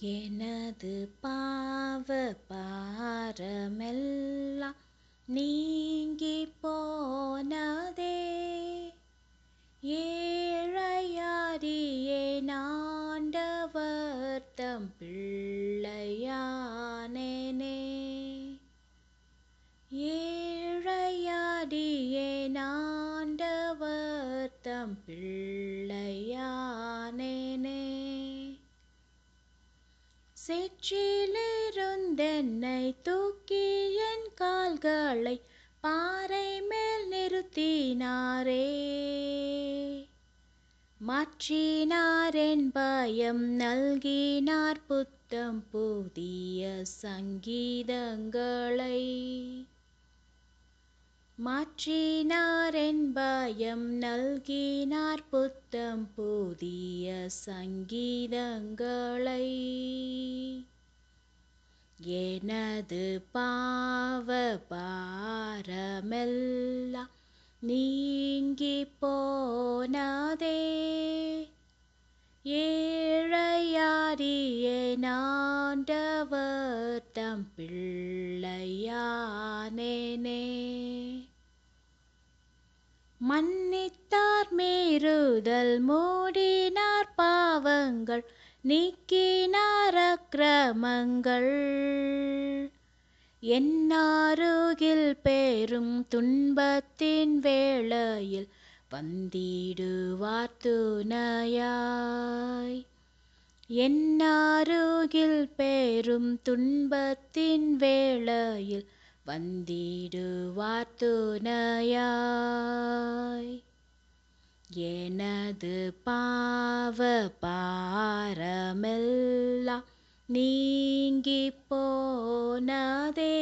எனது பாவ பாரமெல்லாம் நீங்கி போனதே. ஏழையாரியே ஆண்டவர் தம் பிள்ளையானேனே. ஏழையாரியே ஆண்டவர் தம் பிள்ளையானேனே சேற்றிலிருந்தென்னை தூக்கி என் கால்களை பாறை மேல் நிறுத்தினாரே. மாற்றினார் என் பயம் நல்கினார் புத்தம் புதிய சங்கீதங்களை. மாற்றினார் என் நல்கினார் புத்தம் புதிய சங்கீதங்களை. எனது பாவ பாரமெல்லாம் நீங்கி போனதே. ஏழையாடியேன் நாண்டவர் தம் பிள்ளையானேனே. மன்னித்தார் மீறுதல் மூடினார் பாவங்கள் நீக்கினார் அக்கிரமங்கள். என்னாருகில் பேரும் துன்பத்தின் வேளையில் வந்திடுவார் துணையாய். என்னாருகில் பேரும் துன்பத்தின் வேளையில் வந்திடுவார் துணையாய். எனது பாவ பாரமெல்லாம் நீங்கி போனதே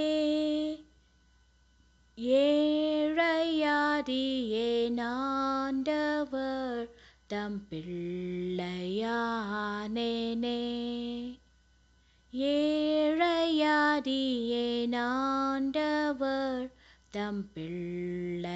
ஏழையாரியே நாண்டவர் தம் பிள்ளையானேனே. ஏழையாரியே தம்பிள்ளையானேனே